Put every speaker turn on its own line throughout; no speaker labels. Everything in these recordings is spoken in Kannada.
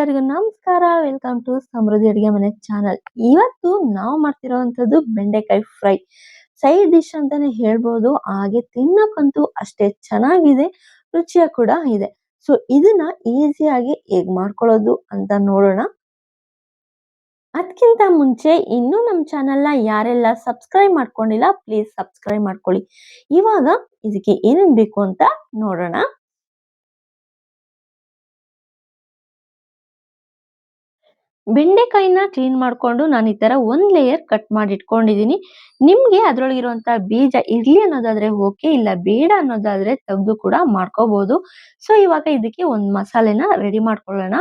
ವೆಲ್ಕಮ್ ಟು ಸಮೃದ್ಧಿ ಅಡುಗೆ ಮನೆ ಚಾನಲ್ ಇವತ್ತು ನಾವು ಮಾಡ್ತಿರೋವಂಥದ್ದು ಬೆಂಡೆಕಾಯಿ ಫ್ರೈ. ಸೈಡ್ ಡಿಶ್ ಅಂತಾನೆ ಹೇಳ್ಬೋದು. ಹಾಗೆ ತಿನ್ನಕ್ಕಂತೂ ಅಷ್ಟೇ ಚೆನ್ನಾಗಿದೆ. ರುಚಿಯ ಕೂಡ ಇದೆ. ಸೊ ಇದನ್ನ ಈಸಿಯಾಗಿ ಹೇಗ್ ಮಾಡ್ಕೊಳ್ಳೋದು ಅಂತ ನೋಡೋಣ. ಅದಕ್ಕಿಂತ ಮುಂಚೆ ಇನ್ನೂ ನಮ್ಮ ಚಾನೆಲ್ನ ಯಾರೆಲ್ಲ ಸಬ್ಸ್ಕ್ರೈಬ್ ಮಾಡ್ಕೊಂಡಿಲ್ಲ ಪ್ಲೀಸ್ ಸಬ್ಸ್ಕ್ರೈಬ್ ಮಾಡ್ಕೊಳ್ಳಿ. ಇವಾಗ ಇದಕ್ಕೆ ಏನೇನು ಬೇಕು ಅಂತ ನೋಡೋಣ. ಬೆಂಡೆಕಾಯಿನ ಕ್ಲೀನ್ ಮಾಡ್ಕೊಂಡು ನಾನು ಈ ತರ ಒಂದ್ ಲೇಯರ್ ಕಟ್ ಮಾಡಿ ಇಟ್ಕೊಂಡಿದೀನಿ ನಿಮ್ಗೆ ಅದ್ರೊಳಗಿರುವಂತ ಬೀಜ ಇರಲಿ ಅನ್ನೋದಾದ್ರೆ ಓಕೆ ಇಲ್ಲ ಬೇಡ ಅನ್ನೋದಾದ್ರೆ ತೆಗೆದು ಕೂಡ ಮಾಡ್ಕೋಬಹುದು ಸೊ ಇವಾಗ ಇದಕ್ಕೆ ಒಂದ್ ಮಸಾಲೆನ ರೆಡಿ ಮಾಡ್ಕೊಳ್ಳೋಣ.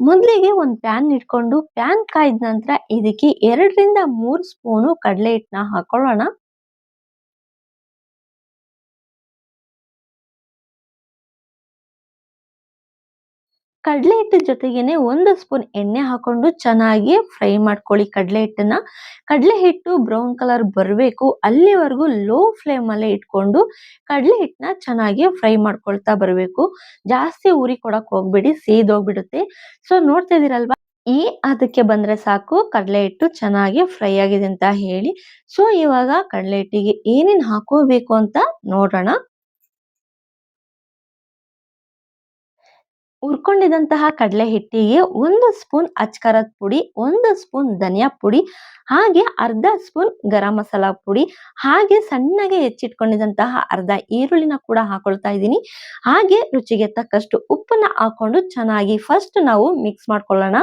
ಮೊದಲಿಗೆ ಒಂದ್ ಪ್ಯಾನ್ ಇಟ್ಕೊಂಡು ಪ್ಯಾನ್ ಕಾಯ್ದ ನಂತರ ಇದಕ್ಕೆ ಎರಡರಿಂದ ಮೂರು ಸ್ಪೂನು ಕಡಲೆ ಹಿಟ್ಟನ್ನ ಹಾಕೊಳ್ಳೋಣ. ಕಡಲೆ ಹಿಟ್ಟು ಜೊತೆಗೇನೆ ಒಂದು ಸ್ಪೂನ್ ಎಣ್ಣೆ ಹಾಕೊಂಡು ಚೆನ್ನಾಗಿ ಫ್ರೈ ಮಾಡ್ಕೊಳ್ಳಿ ಕಡಲೆ ಹಿಟ್ಟನ್ನ ಕಡಲೆ ಹಿಟ್ಟು ಬ್ರೌನ್ ಕಲರ್ ಬರಬೇಕು. ಅಲ್ಲಿವರೆಗೂ ಲೋ ಫ್ಲೇಮ್ ಅಲ್ಲೇ ಇಟ್ಕೊಂಡು ಕಡಲೆ ಹಿಟ್ಟನ್ನ ಚೆನ್ನಾಗಿ ಫ್ರೈ ಮಾಡ್ಕೊಳ್ತಾ ಬರಬೇಕು. ಜಾಸ್ತಿ ಉರಿ ಕೊಡಕ್ ಹೋಗ್ಬೇಡಿ ಸೇದೋಗ್ಬಿಡುತ್ತೆ ಸೊ, ನೋಡ್ತಾ ಇದೀರಲ್ವಾ ಈ ಅದಕ್ಕೆ ಬಂದ್ರೆ ಸಾಕು ಕಡಲೆ ಹಿಟ್ಟು ಚೆನ್ನಾಗಿ ಫ್ರೈ ಆಗಿದೆ ಅಂತ ಹೇಳಿ. ಸೊ, ಇವಾಗ ಕಡಲೆ ಹಿಟ್ಟಿಗೆ ಏನೇನ್ ಹಾಕೋಬೇಕು ಅಂತ ನೋಡೋಣ. ಹುರ್ಕೊಂಡಿದಂತಹ ಕಡಲೆ ಹಿಟ್ಟಿಗೆ ಒಂದು ಸ್ಪೂನ್ ಅಚ್ಕಾರದ ಪುಡಿ, ಒಂದು ಸ್ಪೂನ್ ಧನಿಯಾ ಪುಡಿ, ಹಾಗೆ ಅರ್ಧ ಸ್ಪೂನ್ ಗರಂ ಮಸಾಲಾ ಪುಡಿ, ಹಾಗೆ ಸಣ್ಣಗೆ ಹೆಚ್ಚಿಟ್ಕೊಂಡಿದಂತಹ ಅರ್ಧ ಈರುಳ್ಳಿನ ಕೂಡ ಹಾಕೊಳ್ತಾ ಇದ್ದೀನಿ. ಹಾಗೆ ರುಚಿಗೆ ತಕ್ಕಷ್ಟು ಉಪ್ಪನ್ನ ಹಾಕೊಂಡು ಚೆನ್ನಾಗಿ ಫಸ್ಟ್ ನಾವು ಮಿಕ್ಸ್ ಮಾಡ್ಕೊಳ್ಳೋಣ.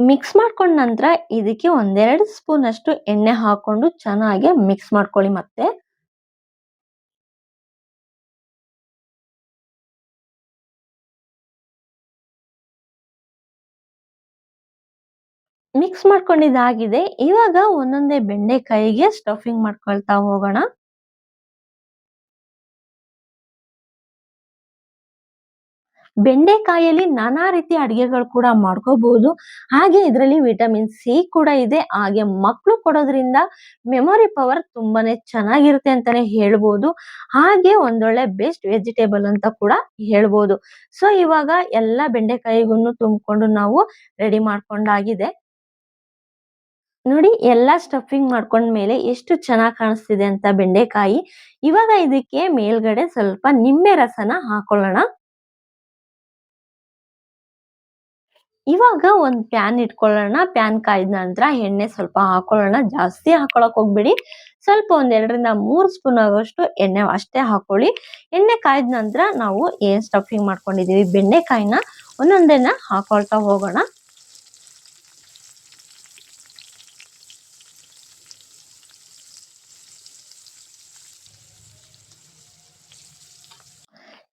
ಮಿಕ್ಸ್ ಮಾಡ್ಕೊಂಡ ನಂತರ ಇದಕ್ಕೆ ಒಂದೆರಡು ಸ್ಪೂನ್ ಅಷ್ಟು ಎಣ್ಣೆ ಹಾಕೊಂಡು ಚೆನ್ನಾಗಿ ಮಿಕ್ಸ್ ಮಾಡ್ಕೊಳ್ಳಿ ಮತ್ತೆ. ಮಿಕ್ಸ್ ಮಾಡ್ಕೊಂಡಿದ್ದಾಗಿದೆ. ಇವಾಗ ಒಂದೊಂದೇ ಬೆಂಡೆಕಾಯಿಗೆ ಸ್ಟಫಿಂಗ್ ಮಾಡ್ಕೊಳ್ತಾ ಹೋಗೋಣ. ಬೆಂಡೆಕಾಯಲ್ಲಿ ನಾನಾ ರೀತಿಯ ಅಡಿಗೆಗಳು ಕೂಡ ಮಾಡ್ಕೋಬಹುದು ಹಾಗೆ ಇದರಲ್ಲಿ ವಿಟಮಿನ್ ಸಿ ಕೂಡ ಇದೆ. ಹಾಗೆ ಮಕ್ಕಳು ಕೊಡೋದ್ರಿಂದ ಮೆಮೊರಿ ಪವರ್ ತುಂಬಾನೇ ಚೆನ್ನಾಗಿರುತ್ತೆ ಅಂತಾನೆ ಹೇಳ್ಬೋದು. ಹಾಗೆ ಒಂದೊಳ್ಳೆ ಬೆಸ್ಟ್ ವೆಜಿಟೇಬಲ್ ಅಂತ ಕೂಡ ಹೇಳ್ಬೋದು. ಸೊ, ಇವಾಗ ಎಲ್ಲ ಬೆಂಡೆಕಾಯಿಗೂ ತುಂಬಿಕೊಂಡು ನಾವು ರೆಡಿ ಮಾಡ್ಕೊಂಡಾಗಿದೆ. ನೋಡಿ, ಎಲ್ಲಾ ಸ್ಟಫಿಂಗ್ ಮಾಡ್ಕೊಂಡ್ಮೇಲೆ ಎಷ್ಟು ಚೆನ್ನಾಗಿ ಕಾಣಿಸ್ತಿದೆ ಅಂತ ಬೆಂಡೆಕಾಯಿ. ಇವಾಗ ಇದಕ್ಕೆ ಮೇಲ್ಗಡೆ ಸ್ವಲ್ಪ ನಿಂಬೆ ರಸನ ಹಾಕೊಳ್ಳೋಣ. ಇವಾಗ ಒಂದ್ ಪ್ಯಾನ್ ಇಟ್ಕೊಳ್ಳೋಣ. ಪ್ಯಾನ್ ಕಾಯ್ದ ನಂತರ ಎಣ್ಣೆ ಸ್ವಲ್ಪ ಹಾಕೊಳ್ಳೋಣ. ಜಾಸ್ತಿ ಹಾಕೊಳಕ್ ಹೋಗ್ಬೇಡಿ. ಸ್ವಲ್ಪ ಒಂದ್ ಎರಡರಿಂದ ಮೂರ್ ಸ್ಪೂನ್ ಆಗೋಷ್ಟು ಎಣ್ಣೆ ಅಷ್ಟೇ ಹಾಕೊಳ್ಳಿ. ಎಣ್ಣೆ ಕಾಯ್ದ ನಂತರ ನಾವು ಏನ್ ಸ್ಟಫಿಂಗ್ ಮಾಡ್ಕೊಂಡಿದೀವಿ? ಬೆಣ್ಣೆಕಾಯಿನ ಒಂದೊಂದೇನ ಹಾಕೊಳ್ತಾ ಹೋಗೋಣ.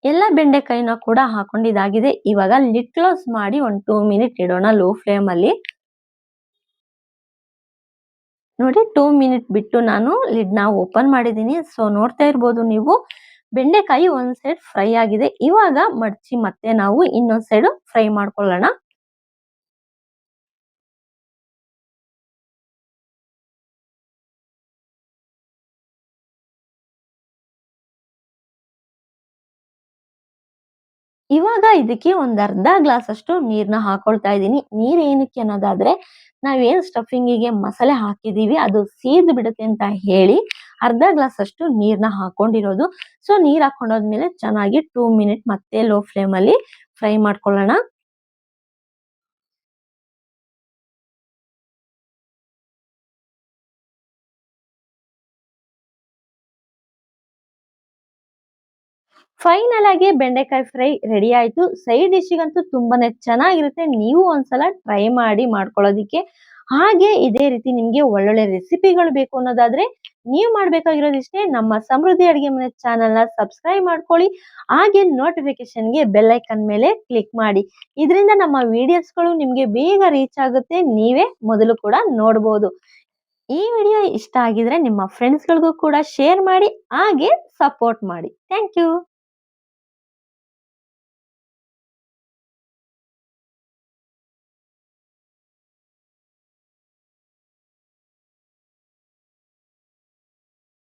ಎಲ್ಲ ಬೆಂಡೆಕಾಯಿನ ಕೂಡ ಹಾಕೊಂಡಿದ್ದಾಗಿದೆ ಇವಾಗ ಲಿಡ್ ಕ್ಲೋಸ್ ಮಾಡಿ ಒಂದು ಟೂ ಮಿನಿಟ್ ಇಡೋಣ ಲೋ ಫ್ಲೇಮ್ ಅಲ್ಲಿ. ನೋಡಿ ಟೂ ಮಿನಿಟ್ ಬಿಟ್ಟು ನಾನು ಲಿಡ್ನ ಓಪನ್ ಮಾಡಿದೀನಿ ಸೊ ನೋಡ್ತಾ ಇರ್ಬೋದು ನೀವು, ಬೆಂಡೆಕಾಯಿ ಒಂದ್ ಸೈಡ್ ಫ್ರೈ ಆಗಿದೆ. ಇವಾಗ ಮಡ್ಚಿ ಮತ್ತೆ ನಾವು ಇನ್ನೊಂದ್ ಸೈಡ್ ಫ್ರೈ ಮಾಡ್ಕೊಳ್ಳೋಣ. ಇವಾಗ ಇದಕ್ಕೆ ಒಂದ್ ಅರ್ಧ ಗ್ಲಾಸ್ ಅಷ್ಟು ನೀರ್ನ ಹಾಕೊಳ್ತಾ ಇದ್ದೀನಿ. ನೀರ್ ಏನಕ್ಕೆ ಅನ್ನೋದಾದ್ರೆ, ನಾವೇನ್ ಸ್ಟಫಿಂಗಿಗೆ ಮಸಾಲೆ ಹಾಕಿದೀವಿ, ಅದು ಸೀದ್ ಬಿಡುತ್ತೆ ಅಂತ ಹೇಳಿ ಅರ್ಧ ಗ್ಲಾಸ್ ಅಷ್ಟು ನೀರ್ನ ಹಾಕೊಂಡಿರೋದು. ಸೊ ನೀರ್ ಹಾಕೊಂಡೋದ್ಮೇಲೆ ಚೆನ್ನಾಗಿ ಟೂ ಮಿನಿಟ್ ಮತ್ತೆ ಲೋ ಫ್ಲೇಮ್ ಅಲ್ಲಿ ಫ್ರೈ ಮಾಡ್ಕೊಳ್ಳೋಣ. ಫೈನಲ್ ಆಗಿ ಬೆಂಡೆಕಾಯಿ ಫ್ರೈ ರೆಡಿ ಆಯ್ತು. ಸೈಡ್ ಡಿಶ್ಗಂತೂ ತುಂಬಾನೇ ಚೆನ್ನಾಗಿರುತ್ತೆ. ನೀವು ಒಂದ್ಸಲ ಟ್ರೈ ಮಾಡಿ ಮಾಡ್ಕೊಳ್ಳೋದಿಕ್ಕೆ. ಹಾಗೆ ಇದೇ ರೀತಿ ನಿಮ್ಗೆ ಒಳ್ಳೊಳ್ಳೆ ರೆಸಿಪಿಗಳು ಬೇಕು ಅನ್ನೋದಾದ್ರೆ ನೀವು ಮಾಡ್ಬೇಕಾಗಿರೋದಿಷ್ಟೇ ನಮ್ಮ ಸಮೃದ್ಧಿ ಅಡಿಗೆ ಮನೆ ಚಾನೆಲ್ನ ಸಬ್ಸ್ಕ್ರೈಬ್ ಮಾಡ್ಕೊಳ್ಳಿ. ಹಾಗೆ ನೋಟಿಫಿಕೇಶನ್ಗೆ ಬೆಲ್ ಐಕನ್ ಮೇಲೆ ಕ್ಲಿಕ್ ಮಾಡಿ. ಇದರಿಂದ ನಮ್ಮ ವಿಡಿಯೋಸ್ಗಳು ನಿಮ್ಗೆ ಬೇಗ ರೀಚ್ ಆಗುತ್ತೆ. ನೀವೇ ಮೊದಲು ಕೂಡ ನೋಡಬಹುದು ಈ ವಿಡಿಯೋ ಇಷ್ಟ ಆಗಿದ್ರೆ ನಿಮ್ಮ ಫ್ರೆಂಡ್ಸ್ ಗಳಿಗೂ ಕೂಡ ಶೇರ್ ಮಾಡಿ. ಹಾಗೆ ಸಪೋರ್ಟ್ ಮಾಡಿ. Thank you